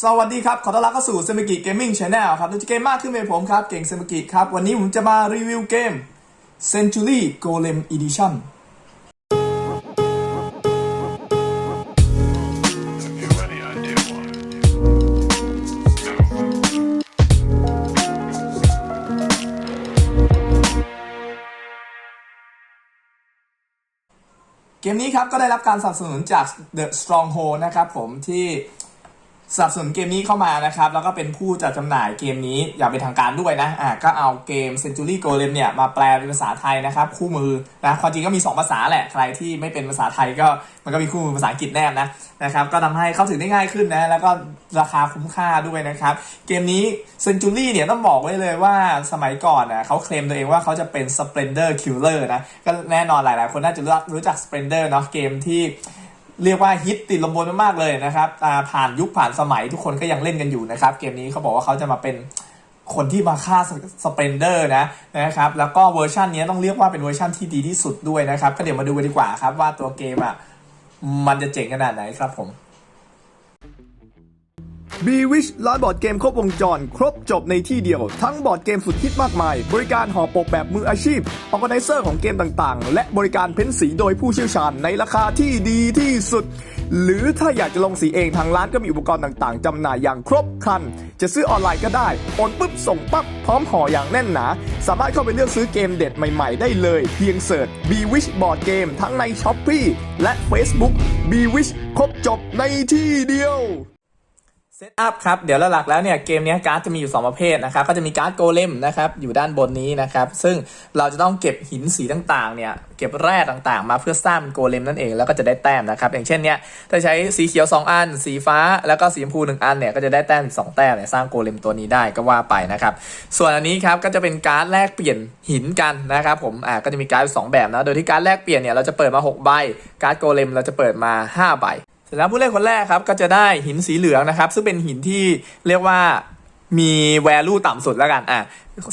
สวัสดีครับ ขอต้อนรับเข้าสู่ s ซ m กิเกมมิ่งช n แนลครับดูจะเกมมากขึ้นเป็นผมครับ เก่ง s ซ m กิครับ วันนี้ผมจะมารีวิวเกม Century Golem Edition เกมนี้ครับก็ได้รับการสนับสนุนจาก The Stronghold นะครับผมที่ สนับสนุนเกมนี้เข้ามานะครับ แล้วก็เป็นผู้จัดจำหน่ายเกมนี้อย่างเป็นทางการด้วยนะอ่าก็เอาเกม Century Golem เนี่ยมาแปลเป็นภาษาไทยนะครับ คู่มือนะความจริงก็มี 2 ภาษาแหละ ใครที่ไม่เป็นภาษาไทยก็มันก็มีคู่มือภาษาอังกฤษแนบนะนะครับ ก็ทำให้เข้าถึงได้ง่ายขึ้นนะ แล้วก็ราคาคุ้มค่าด้วยนะครับ เกมนี้ Century เนี่ยต้องบอกไว้เลยว่าสมัยก่อนนะเขาเคลมตัวเองว่าเขาจะเป็น Splendor Killer นะ ก็แน่นอนหลาย ๆ คนน่าจะรู้รู้จัก Splendor เนาะเกมที่ เรียกว่าฮิตติดลมบนมากๆเลยนะครับผ่านยุคผ่านสมัยทุกคนก็ยังเล่นกันอยู่นะครับ เกมนี้เขาบอกว่าเขาจะมาเป็นคนที่มาฆ่าสเปนเดอร์นะนะครับ แล้วก็เวอร์ชันนี้ต้องเรียกว่าเป็นเวอร์ชันที่ดีที่สุดด้วยนะครับ ก็เดี๋ยวมาดูกันดีกว่าครับว่าตัวเกมอะมันจะเจ๋งขนาดไหนครับผม b w i s h ร้านบอร์ดเกมครบวงจร ครบจบในที่เดียว ทั้งบอร์ดเกมสุดฮิตมากมาย บริการห่อปกแบบมืออาชีพออ g a แ i เซอร์ของเกมต่างๆ และบริการเพ้นสีโดยผู้เชี่ยวชาญในราคาที่ดีที่สุด หรือถ้าอยากจะลงสีเองทางร้านก็มีอุปกรณ์ต่างๆจำหน่ายอย่างครบครัน จะซื้อออนไลน์ก็ได้โอนปุ๊บส่งปั๊บพร้อมห่ออย่างแน่นหนา สามารถเข้าไปเลือกซื้อเกมเด็ดใหม่ๆ ได้เลยเพียงเสิร์ช b w i s h Board Game ทั้งใน s h อ p e e และ Facebook b w i s h ครบจบในที่เดียว เซตอัพครับ เดี๋ยวหลักๆแล้วเนี่ยเกมนี้การ์ดจะมีอยู่ 2 ประเภทนะครับ ก็จะมีการ์ดโกเลมนะครับอยู่ด้านบนนี้นะครับ ซึ่งเราจะต้องเก็บหินสีต่างๆเนี่ยเก็บแร่ต่างๆ มาเพื่อสร้างเป็นโกเลมนั่นเองแล้วก็จะได้แต้มนะครับ อย่างเช่นเนี้ยถ้าใช้สีเขียว 2 อัน สีฟ้าแล้วก็สีชมพู1อันเนี่ยก็จะได้แต้มอีก2แต้มเนี่ยสร้างโกเลมตัวนี้ได้ก็ว่าไปนะครับส่วนอันนี้ครับก็จะเป็นการ์ดแลกเปลี่ยนหินกันนะครับผมอ่าก็จะมีการ์ดสองแบบนะโดยที่การ์ดแลกเปลี่ยนเนี่ยเราจะเปิดมา 6 ใบการ์ดโกเลมเราจะเปิดมา 5 ใบ ร็จแล้วผู้เล่นคนแรกครับก็จะได้หินสีเหลืองนะครับ ซึ่งเป็นหินที่เรียกว่ามี value ต่ำสุดแล้วกันอะ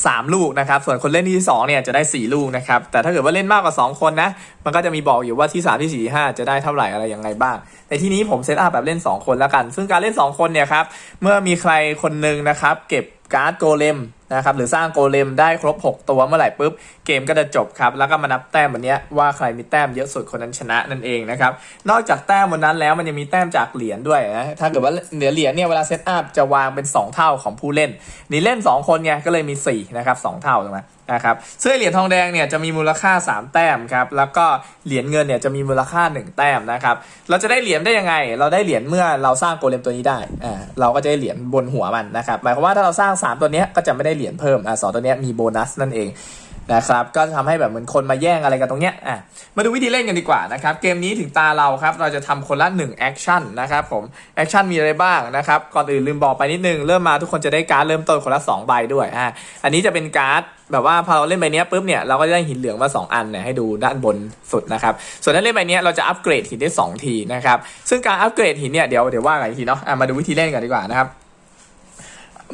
สามลูกนะครับ ส่วนคนเล่นที่สองเนี่ยจะได้สี่ลูกนะครับ แต่ถ้าเกิดว่าเล่นมากกว่า 2 คนนะ มันก็จะมีบอกอยู่ว่าที่ 3 ที่ 4 5 จะได้เท่าไหร่อะไรยังไงบ้างแต่ที่นี้ผมเซตอัพแบบเล่น 2 คนแล้วกัน ซึ่งการเล่น 2 คนเนี่ยครับ เมื่อมีใครคนหนึ่งนะครับ เก็บการ์ดโกเลม นะครับหรือสร้างโกเลมได้ครบ 6 ตัวเมื่อไหร่ปุ๊บเกมก็จะจบครับ แล้วก็มานับแต้มวันนี้ว่าใครมีแต้มเยอะสุดคนนั้นชนะนั่นเองนะครับนอกจากแต้มวันนั้นแล้วมันยังมีแต้มจากเหรียญด้วยนะถ้าเกิดว่าเหรียญเหรียญเนี่ยเวลาเซตอัพจะวางเป็น 2 เท่าของผู้เล่น นี่เล่น 2 คนไงก็เลยมี4นะครับ2เท่าถูกไหม นะครับซึ่งเหรียญทองแดงเนี่ยจะมีมูลค่า 3 แต้มครับแล้วก็เหรียญเงินเนี่ยจะมีมูลค่า 1 แต้มนะครับเราจะได้เหรียญได้ยังไง เราได้เหรียญเมื่อเราสร้างโกเลมตัวนี้ได้อ่าเราก็จะได้เหรียญบนหัวมันนะครับหมายความว่าถ้าเราสร้าง 3 ตัวนี้ก็จะไม่ได้เหรียญเพิ่มอ่าสองตัวนี้มีโบนัสนั่นเอง นะครับก็จะทำให้แบบเหมือนคนมาแย่งอะไรกันตรงเนี้ยอะมาดูวิธีเล่นกันดีกว่านะครับเกมนี้ถึงตาเราครับเราจะทำคนละ1แอคชั่นนะครับผมแอคชั่นมีอะไรบ้างนะครับก่อนอื่นลืมบอกไปนิดนึงเริ่มมาทุกคนจะได้การ์ดเริ่มต้นคนละ2ใบด้วยอะอันนี้จะเป็นการ์ดแบบว่าพอเราเล่นใบเนี้ยปุ๊บเนี่ยเราก็จะได้หินเหลืองมา 2 อันเนี่ยให้ดูด้านบนสุดนะครับส่วนถ้าเล่นใบเนี้ยเราจะอัปเกรดหินได้ 2 ทีนะครับซึ่งการอัปเกรดหินเนี่ยเดี๋ยวเดี๋ยวว่ากันอีกทีเนาะอะมาดูวิธีเล่นกันดีกว่านะครับ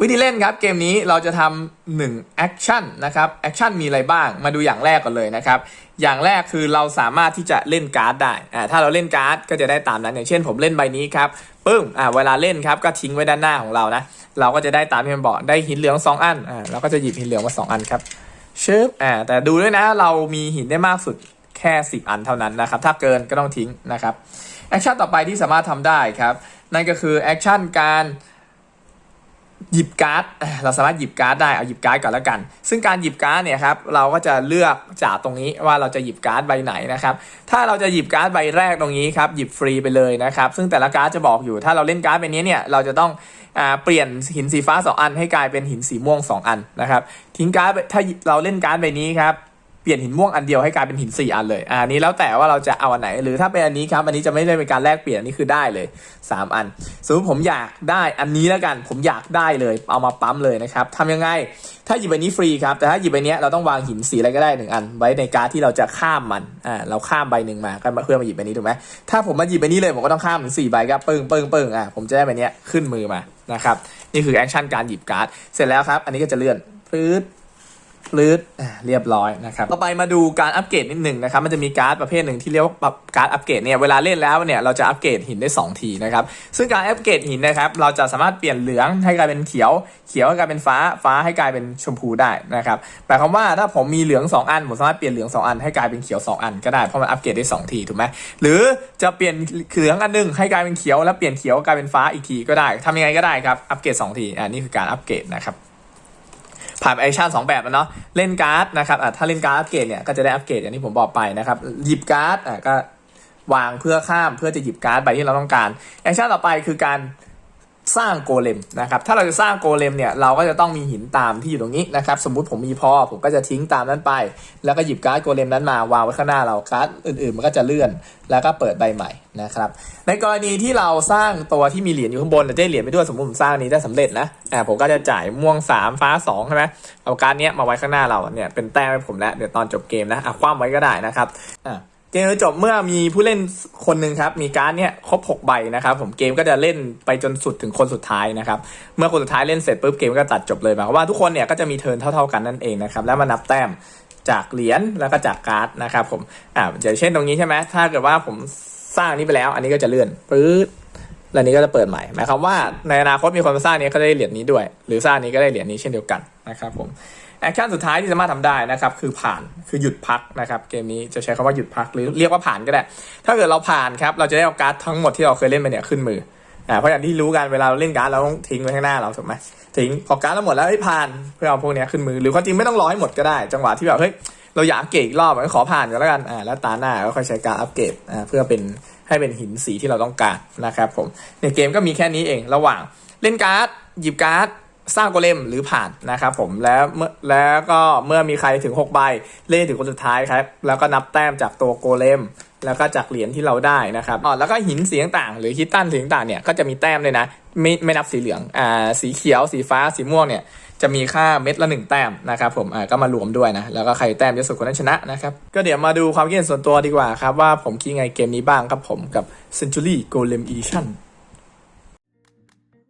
วิธีเล่นครับเกมนี้เราจะทำหนึ่งแอคชั่นนะครับแอคชั่นมีอะไรบ้างมาดูอย่างแรกก่อนเลยนะครับ อย่างแรกคือเราสามารถที่จะเล่นการ์ดได้อ่าถ้าเราเล่นการ์ดก็จะได้ตามนั้นอย่างเช่น ผมเล่นใบนี้ครับปึ้งอ่าเวลาเล่นครับก็ทิ้งไว้ด้านหน้าของเรานะเราก็จะได้ตามที่มันบอกได้หินเหลือง2อันอ่าเราก็จะหยิบหินเหลืองมา 2 อันครับเชึบอ่าแต่ดูด้วยนะเรามีหินได้มากสุดแค่ 10 อันเท่านั้นนะครับถ้าเกินก็ต้องทิ้งนะครับแอคชั่นต่อไปที่สามารถทำได้ครับนั่นก็คือแอคชั่นการ หยิบการ์ด เราสามารถหยิบการ์ดได้ เอาหยิบการ์ดก่อนแล้วกัน ซึ่งการหยิบการ์ดเนี่ยครับ เราก็จะเลือกจากตรงนี้ว่าเราจะหยิบการ์ดใบไหนนะครับ ถ้าเราจะหยิบการ์ดใบแรกตรงนี้ครับ หยิบฟรีไปเลยนะครับ ซึ่งแต่ละการ์ดจะบอกอยู่ ถ้าเราเล่นการ์ดใบนี้เนี่ย เราจะต้องอ่าเปลี่ยนหินสีฟ้า 2 อันให้กลายเป็นหินสีม่วง 2 อันนะครับ ทิ้งการ์ด ถ้าเราเล่นการ์ดใบนี้ครับ เปลี่ยนหินม่วงอันเดียวให้กลายเป็นหินสี่อันเลยอ่านี้แล้วแต่ว่าเราจะเอาอันไหน หรือถ้าเป็นอันนี้ครับ อันนี้จะไม่ได้เป็นการแลกเปลี่ยนนนี้คือได้เลย 3 อันสมมติผมอยากได้อันนี้แล้วกัน ผมอยากได้เลย เอามาปั๊มเลยนะครับทำยังไง ถ้าหยิบใบนี้ฟรีครับ แต่ถ้าหยิบใบเนี้ยเราต้องวางหินสีอะไรก็ได้หนึ่งอัน ไว้ในการดที่เราจะข้ามมัน อ่า เราข้ามใบหนึ่งมาก็เพื่อมาหยิบใบนี้ถูกไหมถ้าผมมาหยิบใบนี้เลยผมก็ต้องข้ามถึงสี่ใบครับปึ้งปึ้งปึ้งอ่าผมจะได้ใบนี้ขึ้นมือมานะครับนี่คือแอคชั่นการหยิบการ์ดเสร็จแล้วครับ อันนี้ก็จะเลื่อนปื๊ด ปลื้ดเรียบร้อยนะครับต่อไปมาดูการอัปเกรดนิดหนึ่งนะครับมันจะมีการ์ดประเภทหนึ่งที่เรียกว่าการ์ดอัปเกรดเนี่ยเวลาเล่นแล้วเนี่ยเราจะอัปเกรดหินได้ 2 ทีนะครับซึ่งการอัปเกรดหินนะครับเราจะสามารถเปลี่ยนเหลืองให้กลายเป็นเขียว เขียวให้กลายเป็นฟ้าฟ้าให้กลายเป็นชมพูได้นะครับหมายความว่าถ้าผมมีเหลือง 2 อันผมสามารถเปลี่ยนเหลือง 2 อันให้กลายเป็นเขียว 2 อันก็ได้เพราะมันอัปเกรดได้ 2 ทีถูกไหมหรือจะเปลี่ยนเหลืองอันหนึงให้กลายเป็นเขียวแล้วเปลี่ยนเขียวกลายเป็นฟ้าอีกทีก็ได้ทำยังไงก็ได้ครับอัปเกรด2ทีอ่านี่คือการอัปเกรดนะครับ ผ่านแอคชั่นสองแบบนะเนาะเล่นการ์ดนะครับถ้าเล่นการ์ดอัปเกรดเนี่ยก็จะได้อัปเกรดอย่างที่ผมบอกไปนะครับหยิบการ์ดอะก็วางเพื่อข้ามเพื่อจะหยิบการ์ดใบที่เราต้องการแอคชั่นต่อไปคือการ สร้างโกเลมนะครับ ถ้าเราจะสร้างโกเลมเนี่ยเราก็จะต้องมีหินตามที่อยู่ตรงนี้นะครับ สมมุติผมมีพอผมก็จะทิ้งตามนั้นไป แล้วก็หยิบการ์ดโกเลมนั้นมาวางไว้ข้างหน้าเราการ์ดอื่นๆ มันก็จะเลื่อนแล้วก็เปิดใบใหม่นะครับ ในกรณีที่เราสร้างตัวที่มีเหรียญอยู่ข้างบนแต่ได้เหรียญไปด้วยสมมติผมสร้างอันนี้ได้สำเร็จนะอ่าผมก็จะจ่ายม่วง 3 ฟ้า2ใช่ไหมเอาการ์ดเนี้ยมาไว้ข้างหน้าเราเนี่ยเป็นแต้มให้ผมแล้วเดี๋ยวตอนจบเกมนะอะคว่ำไว้ก็ได้นะครับอะ เกมจะจบเมื่อมีผู้เล่นคนหนึ่งครับ มีการ์ดเนี่ยครบ 6 ใบนะครับ ผมเกมก็จะเล่นไปจนสุดถึงคนสุดท้ายนะครับ เมื่อคนสุดท้ายเล่นเสร็จปุ๊บเกมก็ตัดจบเลยหมายความว่าทุกคนเนี่ยก็จะมีเทิร์นเท่า ๆกันนั่นเองนะครับ แล้วมานับแต้มจากเหรียญแล้วก็จากการ์ดนะครับผมอ่าอย่างเช่นตรงนี้ใช่ไหมถ้าเกิดว่าผมสร้างนี้ไปแล้ว อันนี้ก็จะเลื่อนปื๊ดแล้วนนี้ก็จะเปิดใหม่หมายความว่าในอนาคตมีคนมาสร้างนี้ก็ได้เหรียญนี้ด้วย หรือสร้างนี้ก็ได้เหรียญนี้เช่นเดียวกันนะครับผม แอคชั่นสุดท้ายที่สามารถทำได้นะครับคือผ่านคือหยุดพักนะครับเกมนี้จะใช้คำว่าหยุดพักหรือเรียกว่าผ่านก็ได้ ถ้าเกิดเราผ่านครับเราจะได้เอาการ์ดทั้งหมดที่เราเคยเล่นไปเนี่ยขึ้นมืออ่าเพราะอย่างที่รู้กันเวลาเราเล่นการ์ดเราต้องทิ้งไว้ข้างหน้าเราถูกไหมทิ้งพอการ์ดเราหมดแล้วเฮ้ยผ่านเพื่อเอาพวกเนี้ยขึ้นมือ หรือความจริงไม่ต้องรอให้หมดก็ได้ จังหวะที่แบบเฮ้ยเราอยากเกรดอีกรอบก็ขอผ่านกันแล้วกันอ่าแล้วตาหน้าก็ค่อยใช้การอัปเกรดอ่าเพื่อเป็นให้เป็นหินสีที่เราต้องการนะครับผมในเกมก็มีแค่นี้เองระหว่างเล่นการ์ดหยิบการ์ด สร้างโกเลมหรือผ่านนะครับผมแล้วเมื่อแล้วก็เมื่อมีใครถึง 6 ใบเล่นถึงคนสุดท้ายครับ แล้วก็นับแต้มจากตัวโกเลมแล้วก็จากเหรียญที่เราได้นะครับอ๋อแล้วก็หินสีต่างๆหรือฮิตตันสีต่างๆเนี่ยก็จะมีแต้มเลยนะ ไม่ไม่นับสีเหลืองอ่าสีเขียว สีฟ้าสีม่วงเนี่ยจะมีค่าเม็ดละหนึ่งแต้มนะครับผมอ่าก็มารวมด้วยนะ แล้วก็ใครแต้มเยอะสุดคนนั้นชนะนะครับ ก็เดี๋ยวมาดูความคิดเห็นส่วนตัวดีกว่าครับ ว่าผมคิดไงเกมนี้บ้างครับผมกับ Century Golem Edition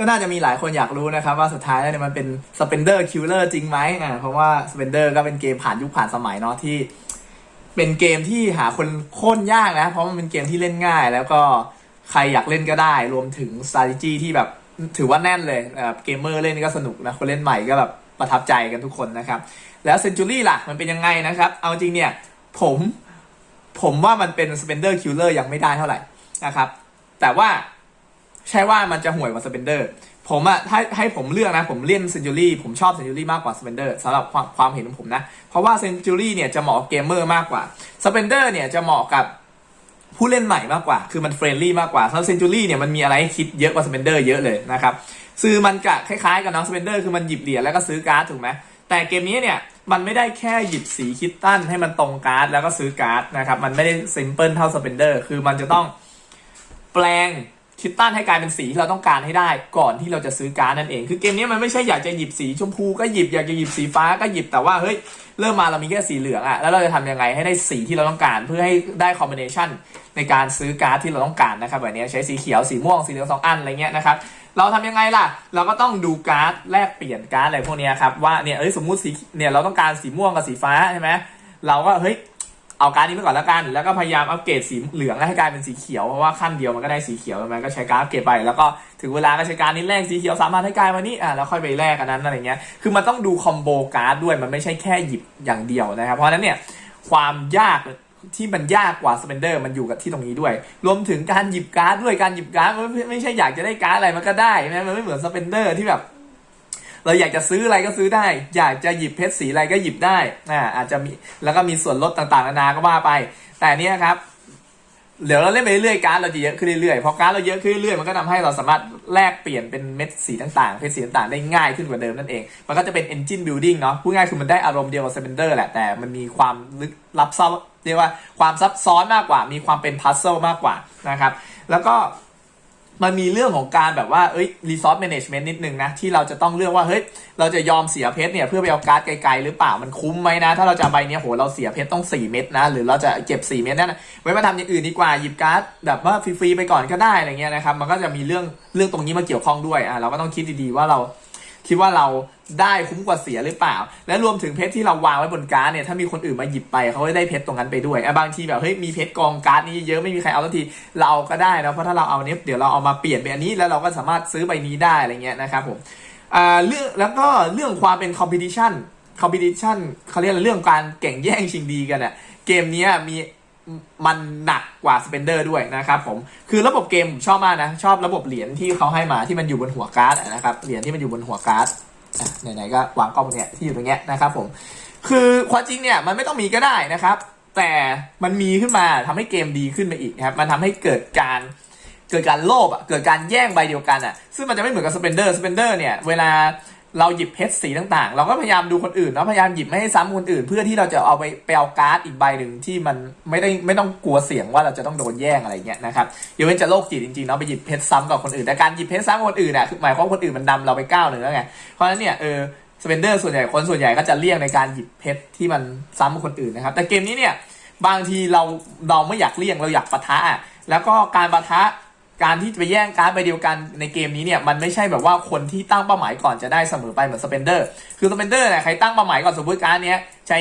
็น่าจะมีหลายคนอยากรู้นะครับว่าสุดท้ายแล้วเนี่ยมันเป็น Spender Killer จริงไหมอ่าเพราะว่า Spender ก็เป็นเกมผ่านยุคผ่านสมัยเนาะที่ เป็นเกมที่หาคนโค่นยากนะ เพราะมันเป็นเกมที่เล่นง่าย แล้วก็ใครอยากเล่นก็ได้ รวมถึง strategy ที่แบบถือว่าแน่นเลยเกมเมอร์เล่นก็สนุกนะคนเล่นใหม่ก็แบบประทับใจกันทุกคนนะครับ แล้ว Century ล่ะมันเป็นยังไงนะครับ เอาจริงเนี่ยผมผมว่ามันเป็น Spender Killer ยังไม่ได้เท่าไหร่นะครับ แต่ว่า ใช่ว่ามันจะห่วยกว่าสเปนเดอร์ผมอะถ้าให้ผมเลือกนะ ผมเล่นเซนจูรี่ผมชอบเซนจูรี่มากกว่าสเปนเดอร์สำหรับความความเห็นของผมนะ เพราะว่าเซนจูรี่เนี่ยจะเหมาะเกมเมอร์มากกว่าสเปนเดอร์เนี่ยจะเหมาะกับผู้เล่นใหม่มากกว่า คือมันเฟรนลี่มากกว่าสำหรับเซนจูรี่เนี่ยมันมีอะไรให้คิดเยอะกว่าสเปนเดอร์เยอะเลยนะครับซื้อมันกะคล้ายๆกับน้องสเปนเดอร์คือมันหยิบเหรียญแล้วก็ซื้อการ์ดถูกไหมแต่เกมนี้เนี่ยมันไม่ได้แค่หยิบสีคิตตันให้มันตรงการ์ดแล้วก็ซื้อการ์ดนะครับมันไม่ได้ซิมเพิลเท่าสเปนเดอร์คือมันจะต้องแปลง คิตตันให้กลายเป็นสีที่เราต้องการให้ได้ ก่อนที่เราจะซื้อการ์ดนั่นเอง คือเกมนี้มันไม่ใช่อยากจะหยิบสีชมพูก็หยิบอยากจะหยิบสีฟ้าก็หยิบแต่ว่าเฮ้ยเริ่มมาเรามีแค่สีเหลืองอะแล้วเราจะทำยังไงให้ได้สีที่เราต้องการ เพื่อให้ได้คอมบิเนชันในการซื้อการ์ดที่เราต้องการนะครับแบบนี้ใช้สีเขียวสีม่วงสีเหลืองสองอันอะไรเงี้ยนะครับเราทำยังไงล่ะ เราก็ต้องดูการ์ดแลกเปลี่ยนการ์ดอะไรพวกนี้ครับว่าเนี่ยเอ้ยสมมุติสีเนี่ยเราต้องการสีม่วงกับสีฟ้าใช่ไหมเราก็เฮ้ย เอาการดนี้ไปก่อนแล้วกัน แล้วก็พยายามอัปเกรดสีเหลืองให้กลายเป็นสีเขียว เพราะว่าขั้นเดียวมันก็ได้สีเขียวมันก็ใช้การดอัปเกรดไป แล้วก็ถึงเวลาก็ใช้การดนี้แลกสีเขียวสามารถให้กลายมานี่อะแล้วค่อยไปแลกกันนั้นอะไรเงี้ย คือมันต้องดูคอมโบการ์ดด้วย มันไม่ใช่แค่หยิบอย่างเดียวนะครับ เพราะฉะนั้นเนี่ยความยากที่มันยากกว่าสเปนเดอร์มันอยู่กับที่ตรงนี้ด้วย รวมถึงการหยิบการ์ดด้วย การหยิบการ์ดมันไม่ไม่ใช่อยากจะได้การ์ดอะไรมันก็ได้นะมันไม่เหมือนสเปนเดอร์ที่แบบ เราอยากจะซื้ออะไรก็ซื้อได้ อยากจะหยิบเพชรสีอะไรก็หยิบได้อ่าอาจจะมีแล้วก็มีส่วนลดต่างๆนานาก็ว่าไป แต่เนี่ยครับเดี๋ยวเราเล่นไปเรื่อยๆการดเราจะเยอะขึ้นเรื่อยๆพอการดเราเยอะขึ้นเรื่อยๆมันก็ทำให้เราสามารถแลกเปลี่ยนเป็นเม็ดสีต่างๆเพชรสีต่างๆได้ง่ายขึ้นกว่าเดิมนั่นเอง มันก็จะเป็น engine building เนาะพูดง่ายคือมันได้อารมณ์เดียวกับ Spender แหละ แต่มันมีความลึกลับซับเรียกว่าความซับซ้อนมากกว่า มีความเป็น puzzle มากกว่านะครับ แล้วก็ มันมีเรื่องของการแบบว่าเอ้ยรีซอสแมネจเมนต์นิดนึงนะ ที่เราจะต้องเลือกว่า เฮ้ย เราจะยอมเสียเพชรเนี่ย เพื่อไปเอาการ์ดไกลๆหรือเปล่ามันคุ้มไหมนะ ถ้าเราจะใบเนี้ยโหเราเสียเพชรต้อง 4 เม็ดนะ หรือเราจะเก็บ 4 เม็ดนั่นไว้มาทำอย่างอื่นดีกว่าหยิบการ์ดแบบว่าฟรีๆไปก่อนก็ได้อะไรเงี้ยนะครับมันก็จะมีเรื่องเรื่องตรงนี้มาเกี่ยวข้องด้วยอะเราก็ต้องคิดดีๆว่าเรา คิดว่าเราได้คุ้มกว่าเสียหรือเปล่า และรวมถึงเพชรที่เราวางไว้บนการ์ดเนี่ยถ้ามีคนอื่นมาหยิบไปเขาก็ได้เพชรตรงนั้นไปด้วยอะบางทีแบบเฮ้ยมีเพชรกองการ์ดนี้เยอะไม่มีใครเอาสักทีเราก็ได้นะเพราะถ้าเราเอาเนี้ยเดี๋ยวเราเอามาเปลี่ยนเป็นอันนี้แล้วเราก็สามารถซื้อใบนี้ได้อะไรเงี้ยนะครับผมอ่าเรื่องแล้วก็เรื่องความเป็น competition competition เขาเรียกอะไรเรื่องการแข่งแย่งชิงดีกันอะเกมนี้มี มันหนักกว่า Spender ด้วยนะครับผมคือระบบเกมชอบมากนะ ชอบระบบเหรียญที่เขาให้มาที่มันอยู่บนหัวการ์ดนะครับเหรียญที่มันอยู่บนหัวการ์ดไหนๆก็วางกล้องเนี่ยที่อยู่ตรงเนี้ยนะครับผมคือความจริงเนี่ยมันไม่ต้องมีก็ได้นะครับ แต่มันมีขึ้นมาทำให้เกมดีขึ้นไปอีกครับมันทำให้เกิดการเกิดการโลภอะเกิดการแย่งใบเดียวกันอะซึ่งมันจะไม่เหมือนกับสเปนเดอร์สเปนเดอร์เนี่ยเวลา เราหยิบเพชรสีต่างๆ เราก็พยายามดูคนอื่นแล้วพยายามหยิบไม่ให้ซ้ำคนอื่น เพื่อที่เราจะเอาไปไปเอาการ์ดอีกใบหนึ่งที่มันไม่ได้ไม่ต้องกลัวเสี่ยงว่าเราจะต้องโดนแย่งอะไรเงี้ยนะครับยกเว้นจะโรคจิตจริงๆเนาะไปหยิบเพชรซ้ำกับคนอื่นแต่การหยิบเพชรซ้ำกับคนอื่นอะคือหมายความว่าคนอื่นมันนำเราไปก้าวหนึ่งแล้วไงเพราะฉะนั้นเนี่ยเออสเปนเดอร์ส่วนใหญ่คนส่วนใหญ่ก็จะเลี่ยงในการหยิบเพชรที่มันซ้ำกับคนอื่นนะครับแต่เกมนี้เนี่ยบางทีเราเราไม่อยากเลี่ยงเราอยากปะทะแล้วก็การปะทะ การที่จะไปแย่งการ์ดใบเดียวกันในเกมนี้เนี่ยมันไม่ใช่แบบว่าคนที่ตั้งเป้าหมายก่อนจะได้เสมอไปเหมือนสเปนเดอร์คือสเปนเดอร์เนี่ยใครตั้งเป้าหมายก่อนสมมติการ์ดเนี้ยใช้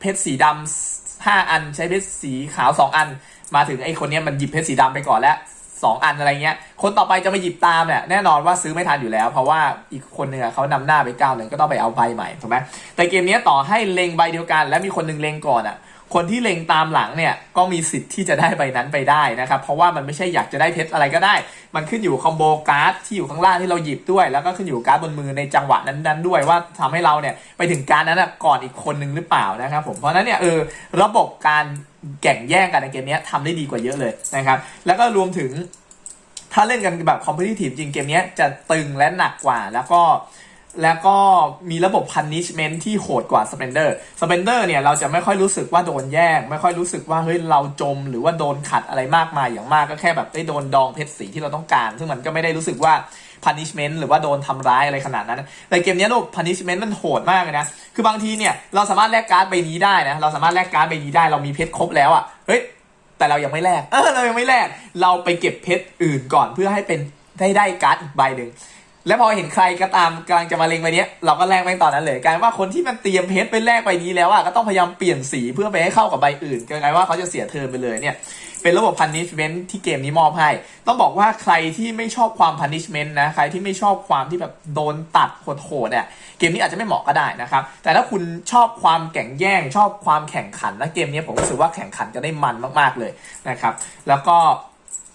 เพชรสีดำห้าอัน ใช้เพชรสีขาวสองอัน มาถึงไอ้คนเนี้ยมันหยิบเพชรสีดำไปก่อนแล้วสองอันอะไรเงี้ย คนต่อไปจะมาหยิบตามเนี่ยแน่นอนว่าซื้อไม่ทันอยู่แล้ว เพราะว่าอีกคนหนึ่งเขานำหน้าไปก้าวหนึ่งก็ต้องไปเอาใบใหม่ถูกไหมแต่เกมนี้ต่อให้เล็งใบเดียวกัน และมีคนหนึ่งเล็งก่อนอะ คนที่เล็งตามหลังเนี่ยก็มีสิทธิ์ที่จะได้ใบนั้นไปได้นะครับ เพราะว่ามันไม่ใช่อยากจะได้เพชรอะไรก็ได้ มันขึ้นอยู่คอมโบการ์ดที่อยู่ข้างล่างที่เราหยิบด้วย แล้วก็ขึ้นอยู่การ์ดบนมือในจังหวะนั้นๆ ด้วยว่าทำให้เราเนี่ยไปถึงการดนั้นก่อนอีกคนนึงหรือเปล่านะครับผมเพราะนั้นเนี่ยเออระบบการแข่งแย่งกันในเกมนี้ยทำได้ดีกว่าเยอะเลยนะครับ แล้วก็รวมถึงถ้าเล่นกันแบบ competitive จริงเกมนี้จะตึงและหนักกว่าแล้วก็ แล้วก็มีระบบ punishment ที่โหดกว่า Spender Spender เนี่ยเราจะไม่ค่อยรู้สึกว่าโดนแย่ง ไม่ค่อยรู้สึกว่าเฮ้ยเราจมหรือว่าโดนขัดอะไรมากมายอย่างมากก็แค่แบบได้โดนดองเพชรสีที่เราต้องการ ซึ่งมันก็ไม่ได้รู้สึกว่า punishment หรือว่าโดนทำร้ายอะไรขนาดนั้น แต่เกมนี้ระบบ punishment มันโหดมากเลยนะ คือบางทีเนี่ยเราสามารถแลกการ์ดใบนี้ได้นะ เราสามารถแลกการ์ดใบนี้ได้ เรามีเพชรครบแล้วอะ่ะ เฮ้ย แต่เรายังไม่แลก เออ เรายังไม่แลก เราไปเก็บเพชรอื่นก่อนเพื่อให้เป็นได้ได้การ์ดอีกใบหนึ่ง แล้วพอเห็นใครก็ตามกำลังจะมาเล็งใบเนี้ยเราก็แลกแม่งตอนนั้นเลยกลายว่าคนที่มันเตรียมเพชรไปแลกใบนี้แล้วอะก็ต้องพยายามเปลี่ยนสีเพื่อไปให้เข้ากับใบอื่นกลายว่าเขาจะเสียเทิร์นไปเลยเนี่ยเป็นระบบ punishment ที่เกมนี้มอบให้ ต้องบอกว่าใครที่ไม่ชอบความ punishment นะ ใครที่ไม่ชอบความที่แบบโดนตัดโหดๆเนี่ย เกมนี้อาจจะไม่เหมาะก็ได้นะครับ แต่ถ้าคุณชอบความแข่งแย่ง ชอบความแข่งขันนะเกมนี้ผมรู้สึกว่าแข่งขันกันได้มันมากๆเลยนะครับ แล้วก็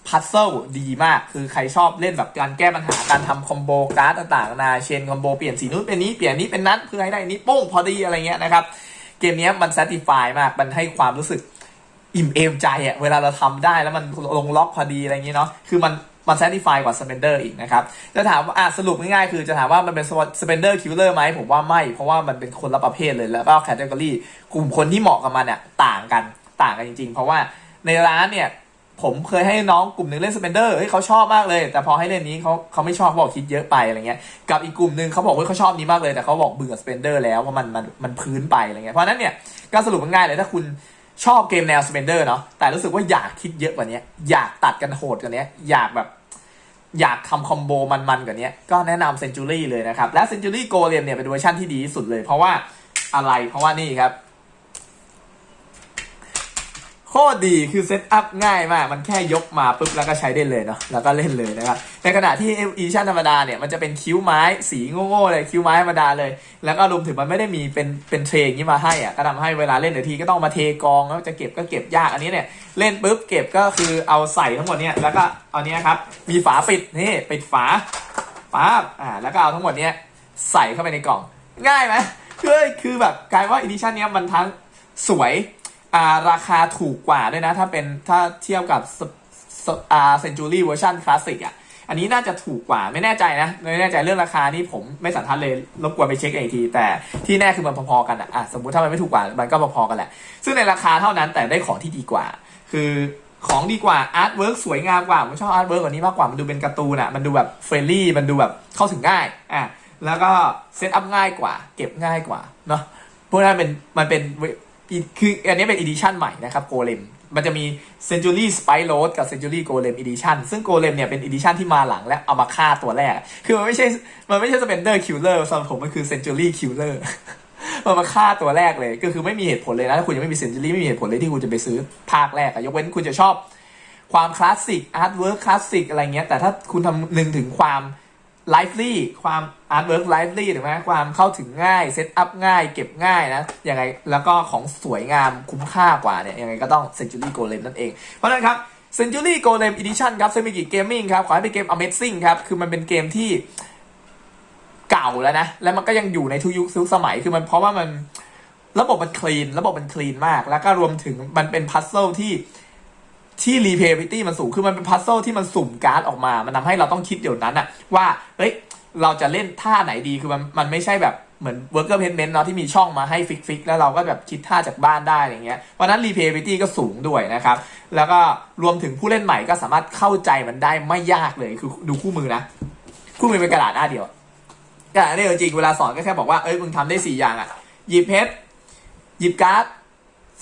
พัซเซิลดีมาก คือใครชอบเล่นแบบการแก้ปัญหาการทำคอมโบการ์ดต่างๆนาเชนคอมโบเปลี่ยนสีนู้นเป็นนี้เปลี่ยนนี้เป็นนั้นเพื่อให้ได้นี้โป้งพอดีอะไรเงี้ยนะครับ เกมนี้มัน satisfy มาก มันให้ความรู้สึกอิ่มเอมใจอะเวลาเราทำได้แล้วมันลงล็อกพอดีอะไรอย่างงี้เนาะคือมันมัน satisfy กว่า spender อีกนะครับ จะถามว่าอะสรุปง่ายๆ คือจะถามว่ามันเป็น spender killer ไหมผมว่าไม่ เพราะว่ามันเป็นคนละประเภทเลย แล้วก็ category กลุ่มคนที่เหมาะกับมันเนี่ยต่างกันต่างกันจริงๆ เพราะว่าในร้านเนี่ย ผมเคยให้น้องกลุ่มหนึ่งเล่นสเปนเดอร์เฮ้ยเขาชอบมากเลย แต่พอให้เล่นนี้เขาเขาไม่ชอบเขาบอกคิดเยอะไปอะไรเงี้ยกับอีกกลุ่มหนึ่งเขาบอกว่าเขาชอบนี้มากเลยแต่เขาบอกเบื่อสเปนเดอร์แล้วเพราะมันมันมันพื้นไปอะไรเงี้ยเพราะนั้นเนี่ยก็สรุปง่ายเลยถ้าคุณชอบเกมแนวสเปนเดอร์เนาะแต่รู้สึกว่าอยากคิดเยอะกว่านี้อยากตัดกันโหดกว่านี้อยากแบบอยากทำคอมโบมันๆกว่านี้ก็แนะนำเซนจูรี่เลยนะครับและเซนจูรี่โกเลมเนี่ยเป็นเวอร์ชันที่ดีที่สุดเลย เพราะว่าอะไรเพราะว่านี่ครับ คตรดีคือเซตอัพง่ายมาก มันแค่ยกมาปุ๊บแล้วก็ใช้ได้เลยเนาะแล้วก็เล่นเลยนะครับในขณะที่อีชั่นธรรมดาเนี่ยมันจะเป็นคิ้วไม้สีโง่ๆเลยคิ้วไม้ธรรมดาเลย แล้วก็รวมถึงมันไม่ได้มีเป็นเป็นเทรอย่างนี้มาให้อะก็ทำให้เวลาเล่นเดี๋ยวทีก็ต้องมาเทกองแล้วจะเก็บก็เก็บยากอันนี้เนี่ยเล่นปุ๊บเก็บก็คือเอาใส่ทั้งหมดเนี่ยแล้วก็เอาเนี้ยครับมีฝาปิดนี่ปิดฝาฝาอ่าแล้วก็เอาทั้งหมดเนี้ยใส่เข้าไปในกล่อง ง่ายไหมคือคือแบบกลายว่าอีดิชั่นเนี้ยมันทั้งสวย อ่าราคาถูกกว่าด้วยนะ ถ้าเป็นถ้าเทียบกับอ่าเซนจูรี่เวอร์ชันคลาสสิกอะอันนี้น่าจะถูกกว่าไม่แน่ใจนะ ไม่แน่ใจเรื่องราคานี่ผมไม่สันทัดเลยรบกวนไปเช็คอีกที แต่ที่แน่คือมันพอๆกันอะอะสมมุติถ้ามันไม่ถูกกว่ามันก็พอๆกันแหละ ซึ่งในราคาเท่านั้นแต่ได้ของที่ดีกว่า คือของดีกว่าอาร์ตเวิร์กสวยงามกว่าผมชอบอาร์ตเวิร์กกว่านี้มากกว่ามันดูเป็นการ์ตูนอะมันดูแบบเฟรนลี่มันดูแบบเข้าถึงง่ายอะแล้วก็เซตอัพง่ายกว่า เก็บง่ายกว่าเนาะพวกนั้นเป็นมันเป็น คืออันนี้เป็นอีดิชั่นใหม่นะครับโกเลมมันจะมี Century Spy Road กับ Century Golem Edition ซึ่ง Golem เนี่ยเป็น Edition ที่มาหลังและเอามาฆ่าตัวแรก คือมันไม่ใช่ มันไม่ใช่ Spender Killer สำหรับผมมันคือ Century Killer มันมาฆ่าตัวแรกเลย ก็คือไม่มีเหตุผลเลยนะ ถ้าคุณยังไม่มี Century ไม่มีเหตุผลเลยที่คุณจะไปซื้อภาคแรกอะยกเว้นคุณจะชอบความคลาสสิกอาร์ตเวิร์คคลาสสิกอะไรเงี้ย แต่ถ้าคุณทำหนึ่งถึงความ ไลฟ์ลี่ความอาร์ตเวิร์กไลฟ์ลี่ถูกไหมความเข้าถึงง่ายเซตอัพง่าย เก็บง่ายนะยังไงแล้วก็ของสวยงามคุ้มค่ากว่าเนี่ยยังไงก็ต้อง Century Golem นั่นเอง เพราะนั้นครับ Century Golem Edition ครับ s e m i g i Gaming ครับขอให้เป็นเกม Amazing ครับ คือมันเป็นเกมที่เก่าแล้วนะ แล้วมันก็ยังอยู่ในทุกยุคทุกสมัยคือมันเพราะว่ามันระบบมันคลีน ระบบมันคลีนมาก แล้วก็รวมถึงมันเป็นพัซเซิลที่ ที่รีเพย์พิตี้มันสูงคือมันเป็นพัซเซิลที่มันสุ่มการ์ดออกมา มันทำให้เราต้องคิดเดี๋ยวนั้นอะว่า เฮ้ย เราจะเล่นท่าไหนดี คือมันมันไม่ใช่แบบเหมือนเวิร์กเกอร์เพนเมนต์เนาะที่มีช่องมาให้ฟิกฟิกแล้วเราก็แบบคิดท่าจากบ้านได้อะไรเงี้ยเพราะนั้นรีเพย์พิตี้ก็สูงด้วยนะครับ แล้วก็รวมถึงผู้เล่นใหม่ก็สามารถเข้าใจมันได้ไม่ยากเลยคือดูคู่มือนะ คู่มือเป็นกระดาษหน้าเดียวกระดาษหน้าเดียวจริงเวลาสอนก็แค่บอกว่าเอ้ยมึงทำได้สี่อย่างอะหยิบเพชรหยิบการ์ด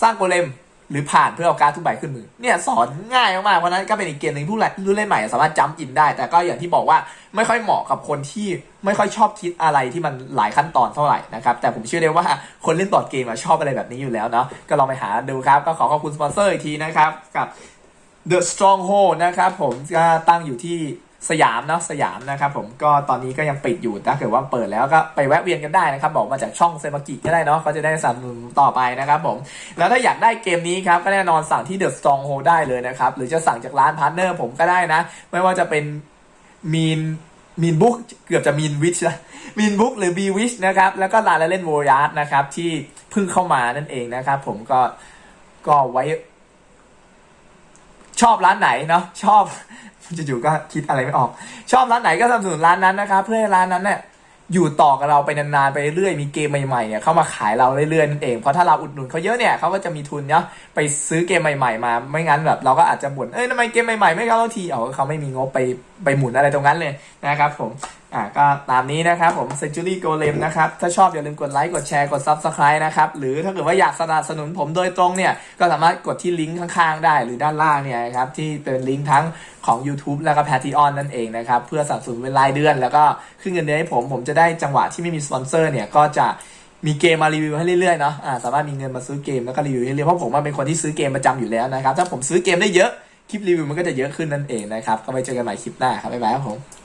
สร้างโกเลม หรือผ่านเพื่อเอาการ์ดทุกใบขึ้นมือ เนี่ยสอนง่ายมากๆเพราะนั้นก็เป็นอีกเกมหนึ่งผู้เล่นใหม่สามารถจัมป์อินได้ แต่ก็อย่างที่บอกว่าไม่ค่อยเหมาะกับคนที่ไม่ค่อยชอบคิดอะไรที่มันหลายขั้นตอนเท่าไหร่นะครับแต่ผมเชื่อได้ว่าคนเล่นบอร์ดเกมชอบอะไรแบบนี้อยู่แล้วเนาะก็ลองไปหาดูครับ ก็ขอขอบคุณสปอนเซอร์อีกทีนะครับกับ The Stronghold นะครับผมก็ตั้งอยู่ที่ สยามเนาะสยามนะครับผมก็ตอนนี้ก็ยังปิดอยู่ถ้าเกิดว่าเปิดแล้วก็ไปแวะเวียนกันได้นะครับบอกมาจากช่องเซมากิก็ได้เนาะเขาจะได้สนับสนุนต่อไปนะครับผมแล้วถ้าอยากได้เกมนี้ครับก็แน่นอนสั่งที่ The Stronghold ได้เลยนะครับหรือจะสั่งจากร้านพาร์ทเนอร์ผมก็ได้นะ ไม่ว่าจะเป็นมีนมีนบุ๊กเกือบจะมีนวิชนะมีนบุ๊กหรือบีวิชนะครับแล้วก็ร้านเล่นโวยาร์ดนะครับที่เพิ่งเข้ามานั่นเองนะครับผมก็ก็ไว้ ชอบร้านไหนเนาะชอบจะอยู่ๆก็คิดอะไรไม่ออก ชอบร้านไหนก็สนับสนุนร้านนั้นนะครับเพื่อให้ร้านนั้นเนี่ยอยู่ต่อกับเราไปนานๆไปเรื่อยมีเกมใหม่ๆเนี่ยเข้ามาขายเราเรื่อยๆนั่นเองเพราะถ้าเราอุดหนุนเขาเยอะเนี่ยเขาก็จะมีทุนเนาะไปซื้อเกมใหม่ๆมา ไม่งั้นแบบเราก็อาจจะบ่นเอ้ยทำไมเกมใหม่ๆไม่เข้าสักทีเอาเขาไม่มีงบไปไปหมุนอะไรตรงนั้นเลยนะครับผม อ่าก็ตามนี้นะครับผม Century Golem นะครับ ถ้าชอบอย่าลืมกดไลค์กดแชร์กด Subscribe นะครับ หรือถ้าเกิดว่าอยากสนับสนุนผมโดยตรงเนี่ย ก็สามารถกดที่ลิงก์ข้างๆ ได้หรือด้านล่างเนี่ยครับ ที่เป็นลิงก์ทั้งของ YouTube แล้วก็ Patreon นั่นเองนะครับ เพื่อสนับสนุนเป็นรายเดือน แล้วก็ขึ้นเงินเดือนให้ผมผมจะได้จังหวะที่ไม่มีสปอนเซอร์เนี่ยก็จะมีเกมมารีวิวให้เรื่อยๆเนาะอ่าสามารถมีเงินมาซื้อเกมแล้วก็รีวิวให้เรื่อยเพราะผมเป็นคนที่ซื้อเกมประจำอยู่แล้วนะครับถ้าผมซื้อเกมได้เยอะคลิปรีวิวมันก็จะเยอะขึ้นนั่นเองนะครับก็ไปเจอกันใหม่คลิปหน้าครับบ๊ายบายครับผม